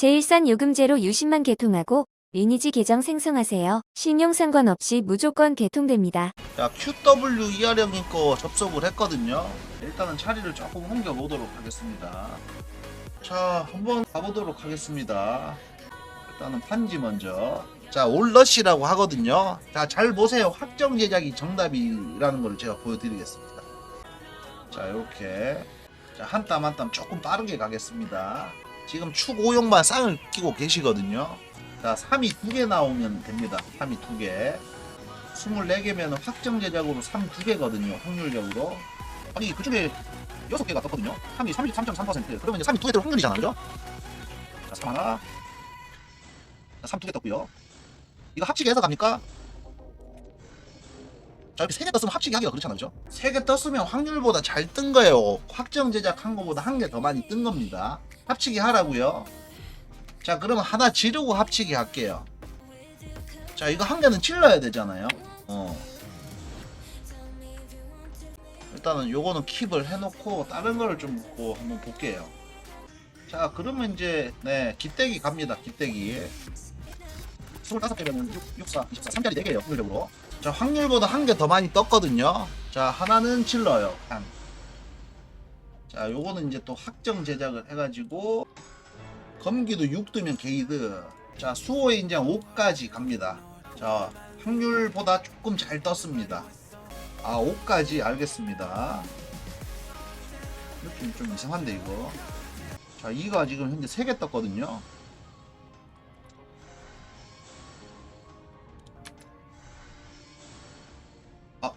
제일산 요금제로 유심만 개통하고 리니지 계정 생성하세요. 신용 상관없이 무조건 개통됩니다. 자, QW 이하령님 거 접속을 했거든요. 일단은 자리를 조금 옮겨 보도록 하겠습니다. 자, 한번 가보도록 하겠습니다. 일단은 판지 먼저. 자, 올러시라고 하거든요. 자, 잘 보세요. 확정 제작이 정답이라는 걸 제가 보여드리겠습니다. 자, 이렇게. 자, 한 땀 한 땀 조금 빠르게 가겠습니다. 지금 축 오용만 쌍을 끼고 계시거든요. 자, 3이 두 개 나오면 됩니다. 3이 두 개. 24개면 확정 제작으로 3 2개거든요. 확률적으로. 아니, 그중에 6개가 떴거든요. 3이 33.3%. 그러면 이제 3이 2개 뜰 확률이잖아요. 그죠? 자, 3 하나. 자, 3 2개 떴고요. 이거 합치기 해서 갑니까? 자, 이렇게 3개 떴으면 합치기 하기가 그렇잖아요. 그죠? 3개 떴으면 확률보다 잘 뜬 거예요. 확정 제작한 거보다 한 개 더 많이 뜬 겁니다. 합치기 하라고요. 자, 그러면 하나 지르고 합치기 할게요. 자, 이거 한 개는 찔러야 되잖아요. 어. 일단은 요거는 킵을 해놓고 다른 거를 좀뭐 한번 볼게요. 자, 그러면 이제 네 기대기 갑니다. 기대기. 25개면 6, 6, 4, 24, 3짜리 4개예요. 확률적으로. 자, 확률보다 한 개 더 많이 떴거든요. 자, 하나는 찔러요. 한. 자, 요거는 이제 또 확정 제작을 해가지고 검기도 6 뜨면 게이드. 자, 수호의 인장 5까지 갑니다. 자, 확률보다 조금 잘 떴습니다. 아, 5까지 알겠습니다. 느낌 좀 이상한데, 이거. 자, 2가 지금 현재 3개 떴거든요. 아,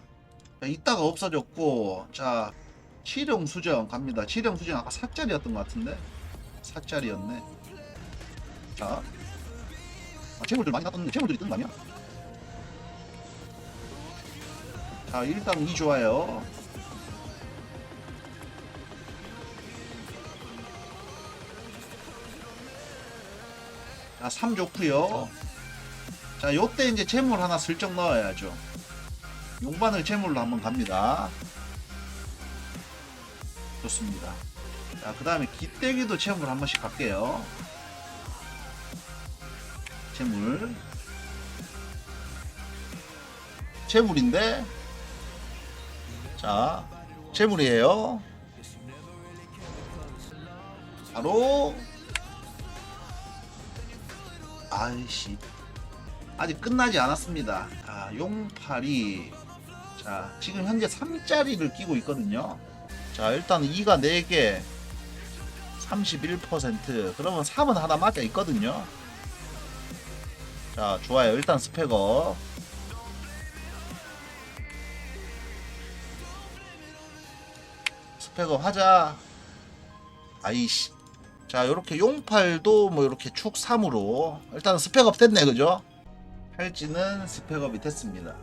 자, 이따가 없어졌고, 자, 치령 수정 갑니다. 치령 수정 아까 4짜리였던 것 같은데? 4짜리였네. 자, 아, 재물들 많이 놨던데 재물들이 뜬거 아니야? 자 일단 2 좋아요 자 3 좋구요 자 요때 이제 재물 하나 슬쩍 넣어야죠 용반을 재물로 한번 갑니다 좋습니다. 자 그 다음에 기대기도 재물 한 번씩 갈게요. 재물. 재물인데 자 재물이에요. 바로 아이씨 아직 끝나지 않았습니다. 자 용팔이. 자 지금 현재 3짜리를 끼고 있거든요 자 일단 2가 4개 31% 그러면 3은 하나 맞아 있거든요. 자 좋아요. 일단 스펙업. 스펙업 하자. 아이씨. 자 요렇게 용팔도 뭐 이렇게 축 3으로. 일단 스펙업 됐네 그죠? 팔찌는 스펙업이 됐습니다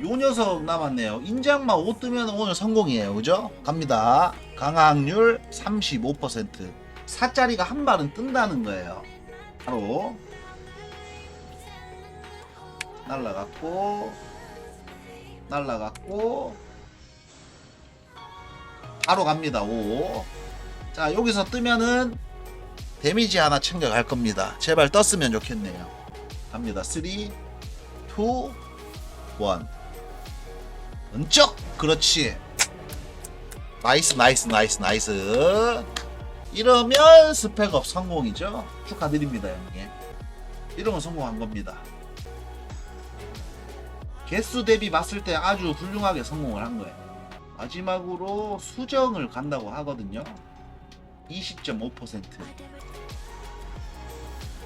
요 녀석 남았네요. 인장만 5 뜨면 오늘 성공이에요. 그죠? 갑니다. 강화확률 35% 4짜리가 한 발은 뜬다는 거예요. 바로 날라갔고 날라갔고 바로 갑니다. 5. 자 여기서 뜨면은 데미지 하나 챙겨갈 겁니다. 제발 떴으면 좋겠네요. 갑니다. 3 2 1 은쩍 그렇지 나이스 나이스 나이스 나이스 이러면 스펙업 성공이죠 축하드립니다 형님 이러면 성공한 겁니다 개수 대비 봤을 때 아주 훌륭하게 성공을 한 거예요. 마지막으로 수정을 간다고 하거든요. 20.5%.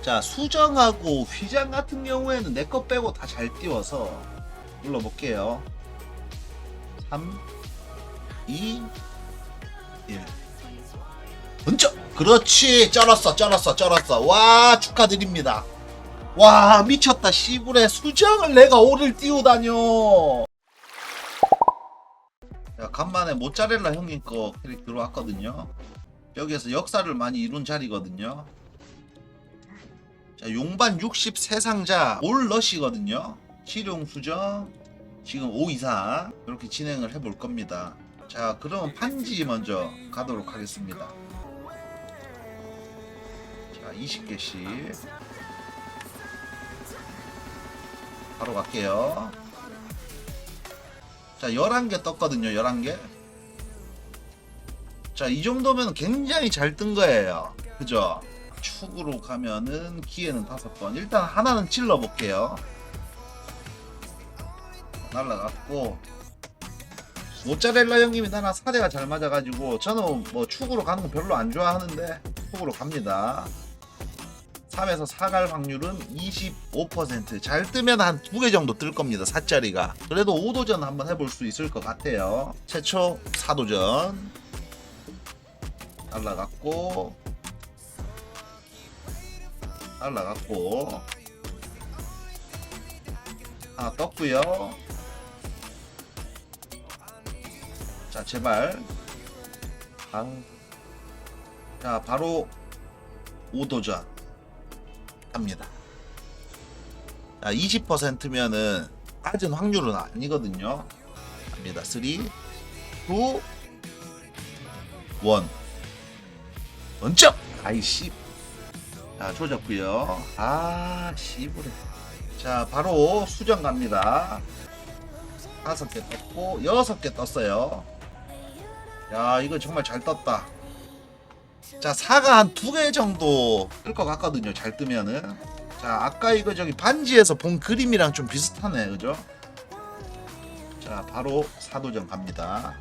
자, 수정하고 휘장 같은 경우에는 내거 빼고 다 잘 띄워서 눌러볼게요. 3, 2, 1. 번쩍! 그렇지! 쩔었어, 쩔었어, 쩔었어. 와, 축하드립니다. 와 미쳤다 씨불에 수정을 내가 오를 띄우다뇨 야 간만에 모짜렐라 형님 거 캐릭 들어왔거든요 여기에서 역사를 많이 이룬 자리거든요 자 용반 63상자 올러시거든요 실용 수정 지금 5 이상 이렇게 진행을 해볼 겁니다 자 그러면 판지 먼저 가도록 하겠습니다 자 자, 20개씩. 바로 갈게요. 자, 11개 떴거든요, 11개. 자, 이 정도면 굉장히 잘 뜬 거예요. 그죠? 축으로 가면은 기회는 다섯 번. 일단 하나는 찔러 볼게요. 날라갔고. 모짜렐라 형님이 나랑 사대가 잘 맞아가지고 저는 뭐 축으로 가는 거 별로 안 좋아하는데 축으로 갑니다. 3에서 4갈 확률은 25%잘 뜨면 한 두 개 정도 뜰 겁니다 4짜리가 그래도 5도전 한번 해볼 수 있을 것 같아요 최초 4도전 날라갔고 날라갔고 하나 떴고요 자 제발 방. 자 바로 5도전 합니다. 자, 20%면은 낮은 확률은 아니거든요. 갑니다. 3, 2, 1. 원점! 아이씨. 자, 조졌고요 아, 씨부래. 자, 바로 수정 갑니다. 다섯 개 떴고, 여섯 개 떴어요. 야, 이거 정말 잘 떴다. 자, 사가 한 두 개 정도 뜰 것 같거든요. 잘 뜨면은. 자, 아까 이거 저기 반지에서 본 그림이랑 좀 비슷하네. 그죠? 자, 바로 사도전 갑니다.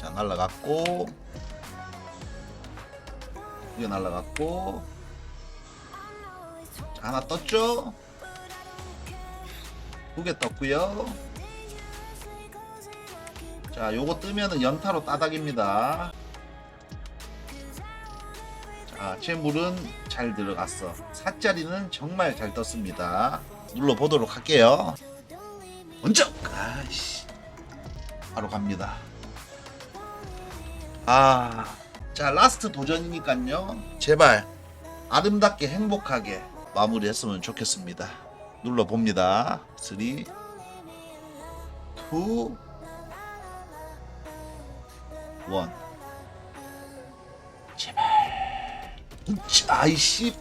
자, 날라갔고. 이거 날라갔고. 자, 하나 떴죠? 두 개 떴고요. 자, 요거 뜨면은 연타로 따닥입니다. 자, 제 물은 잘 들어갔어. 4짜리는 정말 잘 떴습니다. 눌러보도록 할게요. 먼저! 아이씨. 바로 갑니다. 아. 자, 라스트 도전이니까요. 제발, 아름답게 행복하게 마무리했으면 좋겠습니다. 눌러봅니다. 3, 2, 원. 제발. 아이씨.